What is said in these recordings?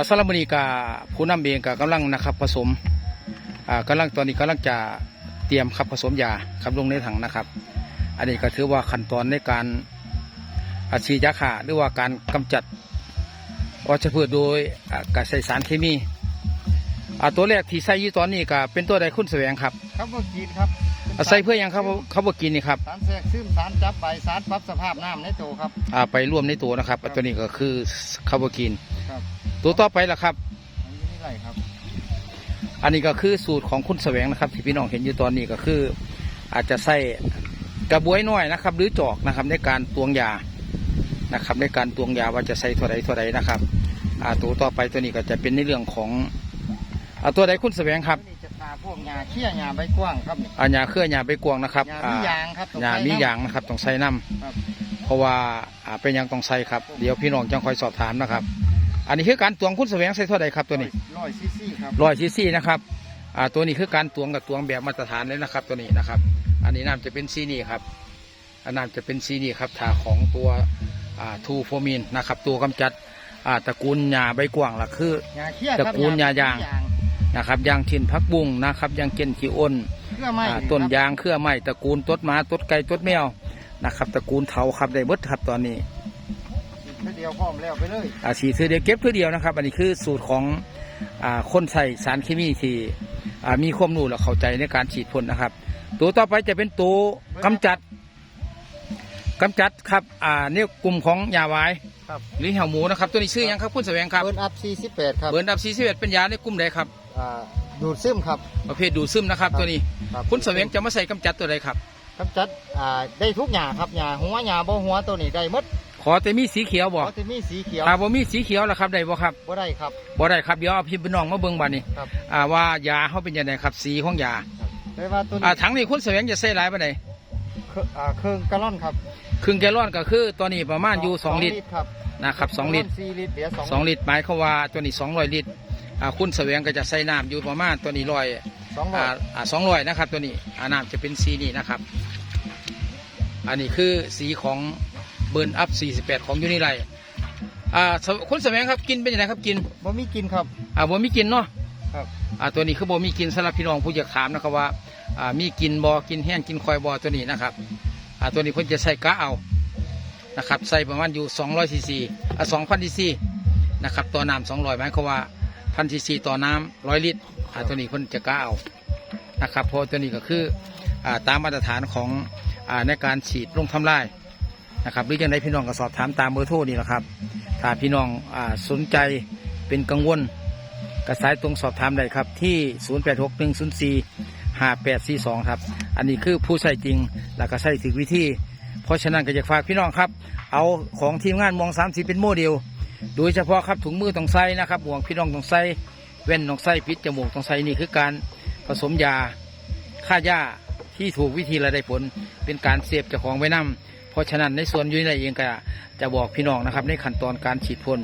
อาสารบนีกาผู้นำเองกกำลังนะครับผสมอ่ากำลังตอนนี้กำลังจะเตรียมครับผสมยาครับลงในถังนะครับ อันนี้ก็ถือว่าขั้นตอนในการอาชียาฆ่าหรือว่าการกำจัดวัชพืชโดยอ่าการใส่สารเคมีอ่าตัวแรกที่ใส่อยู่ตอนนี้ก็เป็นตัวใดคุณแสวงครับ ครับว่ากินครับอ่าใส่เพื่อหยังครับเขาบอกกินนี่ครับสารแทรกซึมสารจับใบสารปรับสภาพน้ำในตัวครับอ่าไปร่วมในตัวนะครับตัวนี้ก็คือคาร์บกินครับ ตัวต่อไปล่ะครับ อันนี้นี่ไรครับ อันนี้ก็คือสูตรของคุณแสวงนะครับที่พี่น้องเห็นอยู่ตอนนี้ก็คือ อาจจะใส่กระบวยน้อยนะครับ หรือจอกนะครับในการตวงยานะครับ ในการตวงยาว่าจะใส่เท่าไรเท่าไรนะครับอ่าตัวต่อไปตัวนี้ก็จะเป็นในเรื่องของอ่าตัวใดคุณแสวงครับ นี่จะทาพวกยาเขี้ยยาใบกว้างครับนี่ อัญญาเครื่อยาใบกวางนะครับยาอ่ามียางครับต้องยาใช้มีน้ำยางนะครับต้องใส่น้ครับำเพราะว่าอ่าเป็นหยังต้องใส่ครับ เดี๋ยวพี่น้องจังคอยสอบถามนะครับ อันนี้คือการตวงคุณแสวงใส่เท่าไรครับตัวนี้ร้อยซีซีครับร้อยซีซีนะครับอ่าตัวนี้คือการตวงกับตวงแบบมาตรฐานเลยนะครับ ตัวนี้นะครับ อันนี้น้ำจะเป็นซีนี่ครับอันน้ำจะเป็นซีนี่ครับถาของตัวอ่าทูโฟมินนะครับ ตัวกำจัดอ่าตระกูลหญ้าใบกว้างล่ะคือยาเขี้ยตระครับกูลยายางนะครับอยางเช่นพักบุ้งนะครับอยางเช่นขี้อ้นเครื่องไม้อ่าต้นยางเครือไม้ตระกูลต้นหมาต้นไก่ต้นแมวนะครับ ตระกูลเถาครับได้หมดครับตอนนี้ แค่เดียวพร้อมแล้วไปเลยอาสีเธอเดียวเก็บเพื่อเดียวนะครับ อันนี้คือสูตรของอ่าคนใส่สารเคมีที่อ่ามีความรู้และเข้าใจในการฉีดพ่นนะครับ ตัวต่อไปจะเป็นตัวกำจัดกำจัดครับอ่าเนี่ยกลุ่มของยาไว้ครับหรือเห่าหมูนะครับตัวนี้ชื่อหยังครับคุณแสวงครับเบิร์นอัพซีสิบแปดครับเบิร์นดับซีซีเเป็นยาในกลุ่มใดครับอ่าดูดซึมครับ ประเภทดูดซึมนะครับ ตัวนี้รับ คุณแสวงจะมาใส่กำจัดตัวใดครับกำจัดอ่าได้ทุกอย่างครับหญ้าหัวหญ้าบ่หัวตัวนี้ได้หมด ขอแต่มีสีเขียวบ่เขาจะมีสีเขียวถ้าบ่มีสีเขียวล่ะครับได้บ่ครับบ่ได้ครับ บ่ได้ครับเดี๋ยวเอาพี่พี่น้องมาเบิ่งบัดนี้ครับ อ่าว่ายาเขาเป็นยังไงครับ สีของยาแต่ว่าตัวอ่านี้ถังนี้คุณแสวงจะใส่หลายปานใดเครื่องอ่าเครื่องกะล่อนครับครึ่งแกลลอนก็คือตัวนี้ประมาณอยู่2ลิตรครับนะครับ2ลิตรสี่ลิตรเดี๋ยวสองสองลิตรหมายความว่าตัวนี้200ลิตรอ่าคุณแสวงก็จะใส่น้ำอยู่ประมาณตัวนี้ร้อยสองร้ออ่ายอ่าสองร้อยนะครับ ตัวนี้อ่าน้ำจะเป็นสีนี่นะครับ อันนี้คือสีของ เบิร์นอัพ 48 ของยูนิไลอ่าสวคุณแสวงครับกินเป็นยังไงครับกินบ่มีกินครับ อ่าบ่มีกินเนาะครับ อ่าตัวนี้คือบ่มีกินสำหรับพี่น้องผู้อยากถามนะครับว่าอ่ามีกินบ่กินแห้งกินคอยบ่ตัวนี้นะครับอ่าตัวนี้เพิ่นจะใส่กะเอานะครับใส่ประมาณอยู่ 200ซีซีอ่า2,000ซีซีนะครับต่อน้ำ200หมายความว่า1,000ซีซีต่อน้ำ100ลิตรอ่าตัวนี้เพิ่นจะกะเอานะครับเพราะตัวนี้ก็คืออ่าตามมาตรฐานของอ่าในการฉีดลงทำลาย นะครับหรือยังไงพี่น้องก็สอบถามตามเบอร์โทรนี่แหละครับ ถ้าพี่น้องอสนใจเป็นกังวลกระสายตรงสอบถามได้ครับที่ 086104 5842 ครับ อันนี้คือผู้ใส่จริงแล้วก็ใส่ถึงวิธี เพราะฉะนั้นก็อยากฝากพี่น้องครับ เอาของทีมงานมองสามสีเป็นโมเดล โดยเฉพาะครับถุงมือต้องใส่นะครับห่วงพี่น้องต้องใส่แว่นต้องใส่ปิดจมูกต้องใส่นี่คือการผสมยาฆ่าหญ้าที่ถูกวิธีและได้ผลเป็นการเสียบจ้าของไว้นํเพ ราะฉะนั้นในส่วนยุ้ยในเองก็จะบอกพี่น้องนะครับในขั้นตอนการฉีดพ่น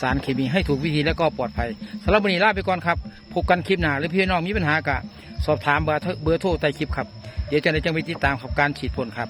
สารเคมีให้ถูกวิธีและก็ปลอดภัยสำหรับวันนี้ลาไปก่อนครับพบกันคลิปหน้าหรือพี่น้องมีปัญหากะสอบถามเบอร์โทรเบอร์โทรใต้คลิปครับเดี๋ยวจะได้จังไปติดตามกับการฉีดพ่นครับ